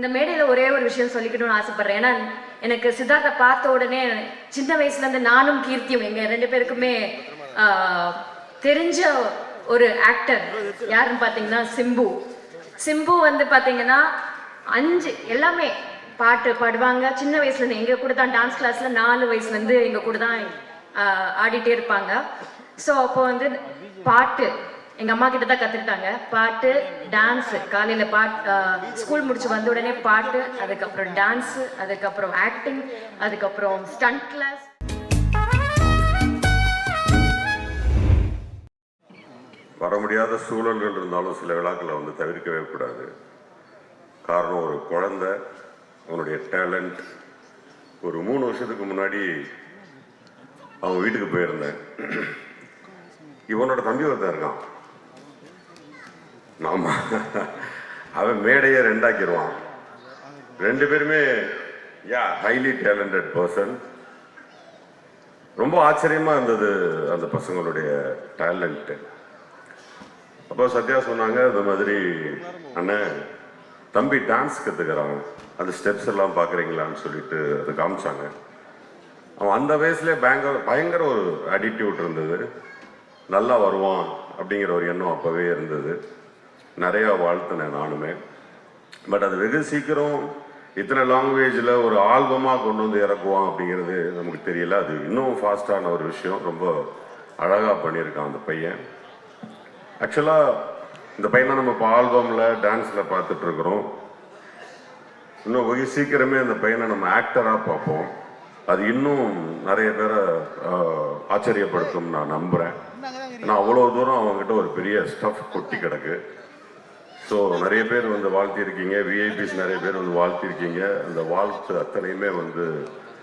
இந்த மேடையில் ஒரே ஒரு விஷயம் சொல்லிக்கணும்னு ஆசைப்படுறேன். ஏன்னா எனக்கு சித்தார்த்தை பார்த்த உடனே சின்ன வயசுலேருந்து நானும் கீர்த்தியும் எங்கள் ரெண்டு பேருக்குமே தெரிஞ்ச ஒரு ஆக்டர் யாருன்னு பார்த்தீங்கன்னா சிம்பு. சிம்பு வந்து பார்த்தீங்கன்னா அஞ்சு எல்லாமே பாட்டு பாடுவாங்க. சின்ன வயசுலேருந்து எங்கள் கூட தான் டான்ஸ் கிளாஸில் நாலு வயசுலேருந்து எங்கள் கூட தான் ஆடிட்டே இருப்பாங்க. ஸோ அப்போ வந்து பாட்டு எங்க அம்மா கிட்ட தான் கற்றுக்கிட்டாங்க பாட்டு டான்ஸ் காலையில பாட் ஸ்கூல் முடிச்சு வந்த உடனே பாட்டு அதுக்கப்புறம் டான்ஸ் அதுக்கப்புறம் ஆக்டிங் அதுக்கப்புறம் ஸ்டண்ட் கிளாஸ் வர முடியாத சூழல்கள் இருந்தாலும் சில விழாக்களை வந்து தவிர்க்கவே கூடாது. காரணம் ஒரு குழந்தை அவனுடைய டேலண்ட் ஒரு மூணு வருஷத்துக்கு முன்னாடி அவன் வீட்டுக்கு போயிருந்தேன். இவனோட தம்பி ஒருத்தன் இருக்கான். ஆமாம் அவன் மேடையை ரெண்டாக்கிடுவான். ரெண்டு பேருமே யா ஹைலி டேலண்டட் பர்சன் ரொம்ப ஆச்சரியமாக இருந்தது அந்த பசங்களுடைய டேலண்ட்டு அப்போ சத்யா சொன்னாங்க இந்த மாதிரி அண்ணன் தம்பி டான்ஸ் கற்றுக்கிறான் அந்த ஸ்டெப்ஸ் எல்லாம் பார்க்குறீங்களான்னு சொல்லிட்டு அதை காமிச்சாங்க. அவன் அந்த வயசுலேயே பயங்கர பயங்கர ஒரு ஆட்டிடியூட் இருந்தது. நல்லா வருவான் அப்படிங்கிற ஒரு எண்ணம் அப்போவே இருந்தது. நிறையா வாழ்த்தினேன் நானுமே. பட் அது வெகு சீக்கிரம் இத்தனை லாங்குவேஜில் ஒரு ஆல்பமாக கொண்டு வந்து இறக்குவான் அப்படிங்கிறது நமக்கு தெரியல. அது இன்னும் ஃபாஸ்டான ஒரு விஷயம். ரொம்ப அழகாக பண்ணியிருக்கான் அந்த பையன். ஆக்சுவலாக இந்த பையனை நம்ம இப்போ ஆல்பமில் டான்ஸில் பார்த்துட்ருக்குறோம் இன்னும் வெகு சீக்கிரமே அந்த பையனை நம்ம ஆக்டராக பார்ப்போம். அது இன்னும் நிறைய பேரை ஆச்சரியப்படுத்தும் நான் நம்புகிறேன் ஏன்னா அவ்வளோ தூரம் அவங்ககிட்ட ஒரு பெரிய ஸ்டஃப் கொட்டி கிடக்கு. ஸோ நிறைய பேர் வந்து வாழ்த்திருக்கீங்க விஐபிஸ் நிறைய பேர் வந்து வாழ்த்திருக்கீங்க அந்த வாழ்த்து அத்தனையுமே வந்து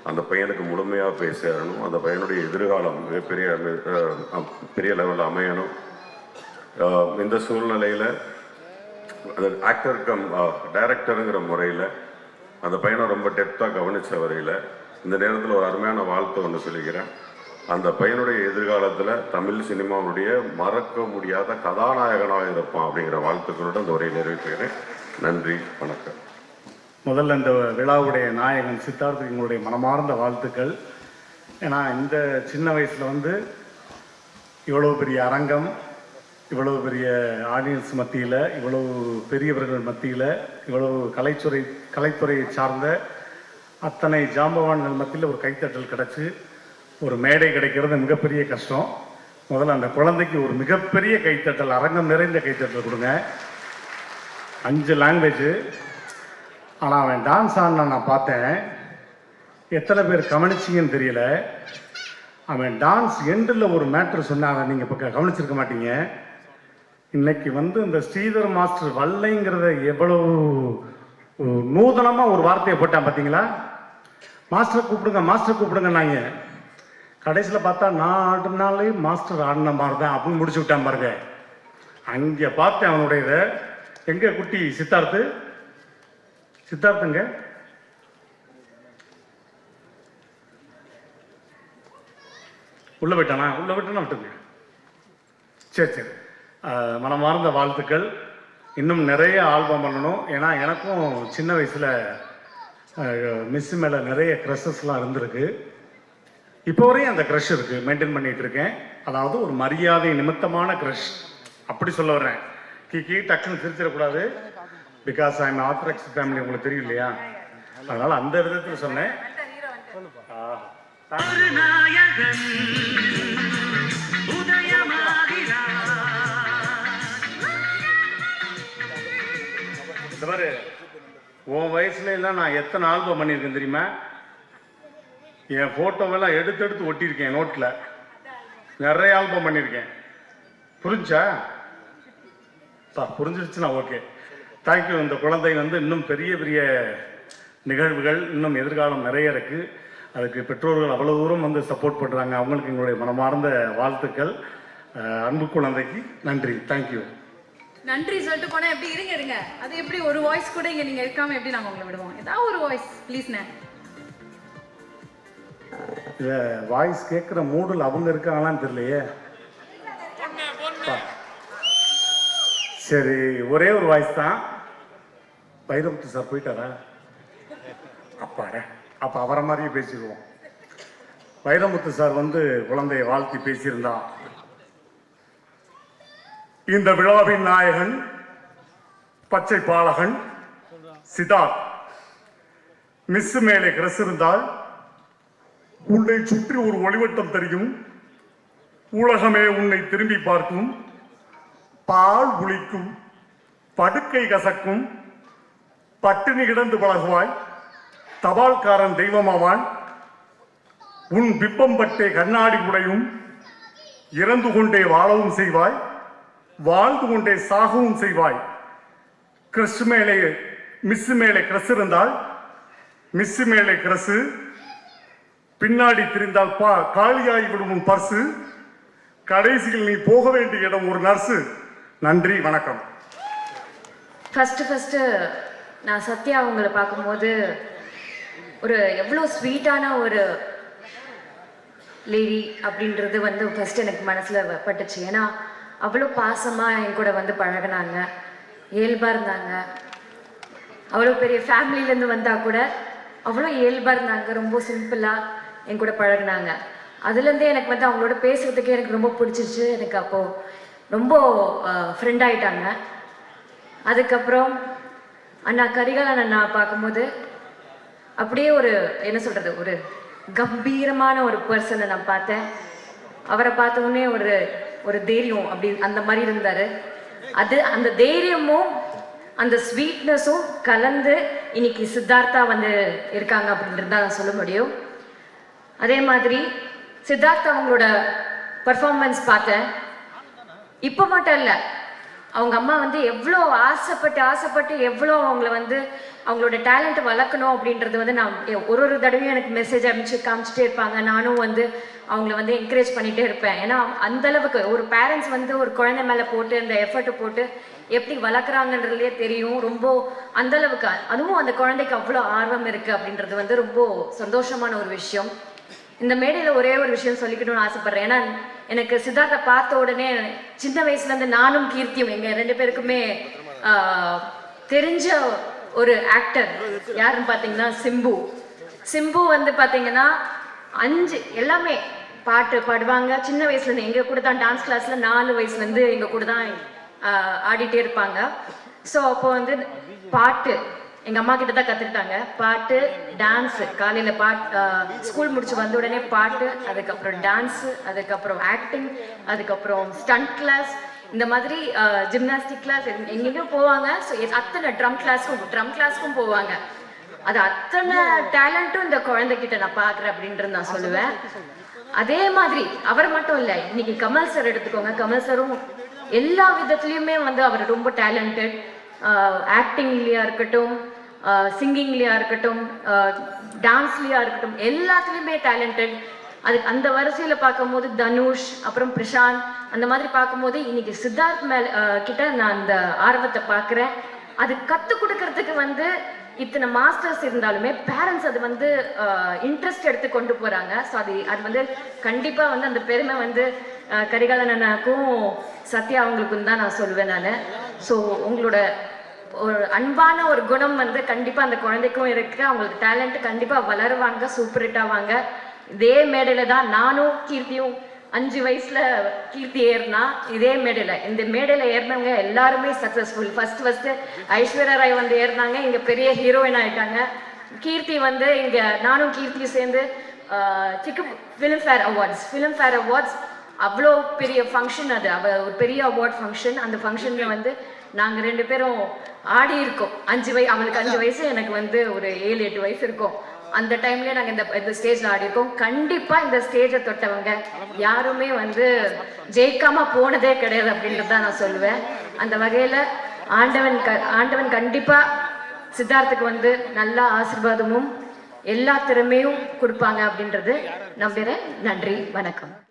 அந்த பையனுக்கு முழுமையாக போய் சேரணும் அந்த பையனுடைய எதிர்காலம் மிகப்பெரிய பெரிய லெவலில் அமையணும். இந்த சூழ்நிலையில் அது ஆக்டர் கம் டைரக்டருங்கிற முறையில் அந்த பையனை ரொம்ப டெப்த்தாக கவனித்த வரையில் இந்த நேரத்தில் ஒரு அருமையான வாழ்த்து ஒன்று சொல்லிக்கிறேன். அந்த பையனுடைய எதிர்காலத்தில் தமிழ் சினிமாவுடைய மறக்க முடியாத கதாநாயகனாக இருப்பான் அப்படிங்கிற வாழ்த்துக்களோடு அந்த உரையை நிறைவேற்றுகிறேன். நன்றி வணக்கம். முதல்ல இந்த விழாவுடைய நாயகன் சித்தார்த்துக்கு எங்களுடைய மனமார்ந்த வாழ்த்துக்கள். ஏன்னா இந்த சின்ன வயசில் வந்து இவ்வளவு பெரிய அரங்கம் இவ்வளவு பெரிய ஆடியன்ஸ் மத்தியில் இவ்வளவு பெரியவர்கள் மத்தியில் இவ்வளவு கலைத்துறை கலைத்துறையை சார்ந்த அத்தனை ஜாம்பவான்கள் மத்தியில் ஒரு கைத்தட்டல் கிடச்சி. ஒரு மேடை கிடைக்கிறது மிகப்பெரிய கஷ்டம். முதல்ல அந்த குழந்தைக்கு ஒரு மிகப்பெரிய கைத்தட்டல் அரங்கம் நிறைந்த கைத்தட்டல் கொடுங்க. அஞ்சு லாங்குவேஜ் ஆனால் அவன் டான்ஸ் ஆடினா நான் பார்த்தேன். எத்தனை பேர் கவனிச்சிங்கன்னு தெரியல. அவன் டான்ஸ் எண்டில் ஒரு மேட்ரு சொன்னாங்க நீங்கள் இப்போ கவனிச்சிருக்க மாட்டீங்க. இன்னைக்கு வந்து இந்த ஸ்ரீதர் மாஸ்டர் வல்லைங்கிறத எவ்வளோ நூதனமாக ஒரு வார்த்தையை போட்டான் பார்த்தீங்களா மாஸ்டர் கூப்பிடுங்க மாஸ்டர் கூப்பிடுங்க நாங்கள் கடைசியில் பார்த்தா நான் ஆடினாலே மாஸ்டர் ஆடின மாதிரி தான் அப்படின்னு முடிச்சு விட்டான் பாருங்க. அங்கே பார்த்தேன் அவனுடைய இதை. எங்கே குட்டி சித்தார்த்து? சித்தார்த்துங்க உள்ள போயிட்டானா? உள்ள போயிட்டானா? விட்டுங்க சரி சரி. மனம் மனமார்ந்த வாழ்த்துக்கள். இன்னும் நிறைய ஆல்பம் பண்ணணும். ஏன்னா எனக்கும் சின்ன வயசில் மிஸ் மேலே நிறைய க்ரஷஸ்லாம் இருந்திருக்கு. இப்போ வரையும் அந்த க்ரஷ் இருக்குது மெயின்டைன் பண்ணிட்டு இருக்கேன். அதாவது ஒரு மரியாதை நிமித்தமான க்ரஷ் அப்படி சொல்ல வர்றேன். கீ கீ டக்குன்னு சிரிச்சிடக்கூடாது. Because I am orthodox family உங்களுக்கு தெரியும் இல்லையா? அதனால அந்த விதத்தில் சொன்னேன். இந்த மாதிரி உன் வயசுல எல்லாம் நான் எத்தனை ஆல்பம் பண்ணியிருக்கேன் தெரியுமா? என் ஃபோட்டோவெல்லாம் எடுத்து எடுத்து ஒட்டியிருக்கேன் நோட்டில் நிறைய ஆல்பம் பண்ணியிருக்கேன். புரிஞ்சா? பா புரிஞ்சிருச்சுன்னா ஓகே தேங்க்யூ இந்த குழந்தை வந்து இன்னும் பெரிய பெரிய நிகழ்வுகள் இன்னும் எதிர்காலம் நிறைய இருக்குது அதுக்கு பெற்றோர்கள் அவ்வளோ தூரம் வந்து சப்போர்ட் பண்ணுறாங்க அவங்களுக்கு எங்களுடைய மனமார்ந்த வாழ்த்துக்கள். அன்பு குழந்தைக்கு நன்றி. தேங்க்யூ நன்றி சொல்லிட்டு போனா எப்படி இருங்க இருங்க. அது எப்படி ஒரு வாய்ஸ் கூட இங்க நீங்க இருக்காம எப்படி நாங்க உங்களை விடுவோம்? ஏதாவது ஒரு வாய்ஸ் ப்ளீஸ்ண்ணே இத வாய்ஸ் கேட்குற மூடில் அவங்க இருக்காங்களான்னு தெரியலையே. சரி ஒரே ஒரு வாய்ஸ் தான். வைரமுத்து சார் போயிட்டாரா? அப்பாடா. அப்ப அவரை மாதிரியே பேசிக்குவோம். வைரமுத்து சார் வந்து குழந்தையை வாழ்த்தி பேசியிருந்தா. இந்த விழாவின் நாயகன் பச்சை பாலகன் சித்தார்த். மிஸ் மேலே கிரஸ் இருந்தால் உன்னை சுற்றி ஒரு ஒளிவட்டம் தெரியும். உலகமே உன்னை திரும்பி பார்க்கும். பால் குளிக்கும். படுக்கை கசக்கும். பட்டினி கிடந்து பழகுவாய். தபால்காரன் தெய்வமாவான். உன் பிப்பம் பட்டே கண்ணாடி உடையும் இறந்து கொண்டே வாழவும் செய்வாய். வாழ்ந்து கொண்டே சாகவும் செய்வாய். கிறிஸ்து மேலே மிஸ் மேலே கிரஸ் இருந்தால் மிஸ் மேலே கிரஸ் பின்னாடி திரிந்தால் பா காலியாகிவிடும் உன் பர்சு. கடைசியில் நீ போக வேண்டிய இடம் ஒரு நர்ஸு நன்றி வணக்கம். ஃபஸ்ட்டு ஃபஸ்ட்டு நான் சத்யா அவங்கள பார்க்கும்போது ஒரு எவ்வளோ ஸ்வீட்டான ஒரு லேடி அப்படின்றது வந்து ஃபஸ்ட்டு எனக்கு மனசில் பட்டுச்சு. ஏன்னா அவ்வளோ பாசமாக என் கூட வந்து பழகுனாங்க. இயல்பாக இருந்தாங்க. அவ்வளோ பெரிய ஃபேமிலியிலேருந்து வந்தால் கூட அவ்வளோ இயல்பாக இருந்தாங்க. ரொம்ப சிம்பிளாக என் கூட பழகுனாங்க. அதுலேருந்தே எனக்கு வந்து அவங்களோட பேசுகிறதுக்கே எனக்கு ரொம்ப பிடிச்சிருச்சு. எனக்கு அப்போது ரொம்ப ஃப்ரெண்ட் ஆகிட்டாங்க அதுக்கப்புறம் அண்ணா கரிகாலன் அண்ணா பார்க்கும்போது அப்படியே ஒரு என்ன சொல்கிறது ஒரு கம்பீரமான ஒரு பர்சனை நான் பார்த்தேன். அவரை பார்த்த உடனே ஒரு ஒரு தைரியம் அப்படி அந்த மாதிரி இருந்தார். அது அந்த தைரியமும் அந்த ஸ்வீட்னஸும் கலந்து இன்னைக்கு சித்தார்த்தா வந்து இருக்காங்க அப்படின்றது தான் நான் சொல்ல முடியும். அதே மாதிரி சித்தார்த் அவங்களோட பர்ஃபார்மன்ஸ் பார்த்தேன். இப்போ மட்டும் இல்லை அவங்க அம்மா வந்து எவ்வளோ ஆசைப்பட்டு ஆசைப்பட்டு எவ்வளோ அவங்கள வந்து அவங்களோட டேலண்ட் வளர்க்கணும் அப்படின்றது வந்து நான் ஒரு ஒரு தடவையும் எனக்கு மெசேஜ் அனுப்பிச்சு காமிச்சிட்டே இருப்பாங்க. நானும் வந்து அவங்கள வந்து என்கரேஜ் பண்ணிகிட்டே இருப்பேன். ஏன்னா அந்தளவுக்கு ஒரு பேரண்ட்ஸ் வந்து ஒரு குழந்தை மேலே போட்டு அந்த எஃபர்ட் போட்டு எப்படி வளர்க்குறாங்கன்றதுலே தெரியும். ரொம்ப அந்த அளவுக்கு அதுவும் அந்த குழந்தைக்கு அவ்வளோ ஆர்வம் இருக்குது அப்படின்றது வந்து ரொம்ப சந்தோஷமான ஒரு விஷயம். இந்த மேடையில் ஒரே ஒரு விஷயம் சொல்லிக்கணும்னு ஆசைப்படுறேன். ஏன்னா எனக்கு சித்தார்த்தை பார்த்த உடனே சின்ன வயசுலேருந்து நானும் கீர்த்தியும் எங்கள் ரெண்டு பேருக்குமே தெரிஞ்ச ஒரு ஆக்டர் யாருன்னு பார்த்தீங்கன்னா சிம்பு. சிம்பு வந்து பார்த்தீங்கன்னா அஞ்சு எல்லாமே பாட்டு பாடுவாங்க. சின்ன வயசுலேருந்து எங்கள் கூட தான் டான்ஸ் கிளாஸில் நாலு வயசுலேருந்து எங்கள் கூட தான் ஆடிட்டே இருப்பாங்க. ஸோ அப்போ வந்து பாட்டு எங்க அம்மா கிட்ட தான் கற்றுக்கிட்டாங்க பாட்டு டான்ஸ் காலையில பாட் ஸ்கூல் முடிச்சு வந்த உடனே பாட்டு அதுக்கப்புறம் டான்ஸ் அதுக்கப்புறம் ஆக்டிங் அதுக்கப்புறம் ஸ்டண்ட் கிளாஸ் இந்த மாதிரி ஜிம்னாஸ்டிக் கிளாஸ் எங்கெங்கயோ போவாங்க. ஸோ அத்தனை ட்ரம் கிளாஸ்க்கும் ட்ரம் கிளாஸ்க்கும் போவாங்க. அது அத்தனை டேலண்ட்டும் இந்த குழந்தைகிட்ட நான் பார்க்குறேன் அப்படின்றது நான் சொல்லுவேன். அதே மாதிரி அவர் மட்டும் இல்லை இன்னைக்கு கமல் சார் எடுத்துக்கோங்க. கமல் சாரும் எல்லா விதத்துலையுமே வந்து அவர் ரொம்ப டேலண்டட் ஆக்டிங்லேயா இருக்கட்டும் சிங்கிங்லேயா இருக்கட்டும் டான்ஸ்லேயா இருக்கட்டும் எல்லாத்துலேயுமே டேலண்டட் அது அந்த வரிசையில் பார்க்கும்போது தனுஷ் அப்புறம் பிரசாந்த் அந்த மாதிரி பார்க்கும்போது இன்னைக்கு சித்தார்த் மேல் கிட்ட நான் அந்த ஆர்வத்தை பார்க்குறேன். அது கற்றுக் கொடுக்கறதுக்கு வந்து இத்தனை மாஸ்டர்ஸ் இருந்தாலுமே பேரண்ட்ஸ் அது வந்து இன்ட்ரெஸ்ட் எடுத்து கொண்டு போகிறாங்க ஸோ அது அது வந்து கண்டிப்பாக வந்து அந்த பெருமை வந்து அஹ், சத்யா அவங்களுக்கும் தான் நான் சொல்லுவேன் நான். ஸோ உங்களோட ஒரு அன்பான ஒரு குணம் வந்து கண்டிப்பா அந்த குழந்தைக்கும் இருக்கு. அவங்களுக்கு டேலண்ட் கண்டிப்பா வளருவாங்க சூப்பர் ஹிட் ஆவாங்க. இதே மேடையில தான் நானும் கீர்த்தியும் அஞ்சு வயசுல கீர்த்தி ஏறினா இதே மேடையில. இந்த மேடையில ஏறினவங்க எல்லாருமே successful first first Aishwarya Rai வந்து ஏறினாங்க இங்க பெரிய ஹீரோயின் ஆயிட்டாங்க. கீர்த்தி வந்து இங்க நானும் கீர்த்தியும் சேர்ந்து சிக்கு Filmfare awards Filmfare awards அவ்வளோ பெரிய ஃபங்க்ஷன் அது. அவ ஒரு பெரிய அவார்ட் ஃபங்க்ஷன் அந்த ஃபங்க்ஷனில் வந்து நாங்கள் ரெண்டு பேரும் ஆடி இருக்கோம். அஞ்சு வயசு அவனுக்கு அஞ்சு வயசு எனக்கு வந்து ஒரு ஏழு எட்டு வயசு இருக்கும். அந்த டைம்லயே நாங்கள் இந்த இந்த ஸ்டேஜில் ஆடி இருக்கோம். கண்டிப்பாக இந்த ஸ்டேஜை தொட்டவங்க யாருமே வந்து ஜெயிக்காம போனதே கிடையாது அப்படின்றது தான் நான் சொல்லுவேன். அந்த வகையில் ஆண்டவன் க ஆண்டவன் கண்டிப்பாக சித்தார்த்துக்கு வந்து நல்ல ஆசீர்வாதமும் எல்லா திறமையும் கொடுப்பாங்க அப்படின்றது. நம்புறேன். நன்றி. வணக்கம்.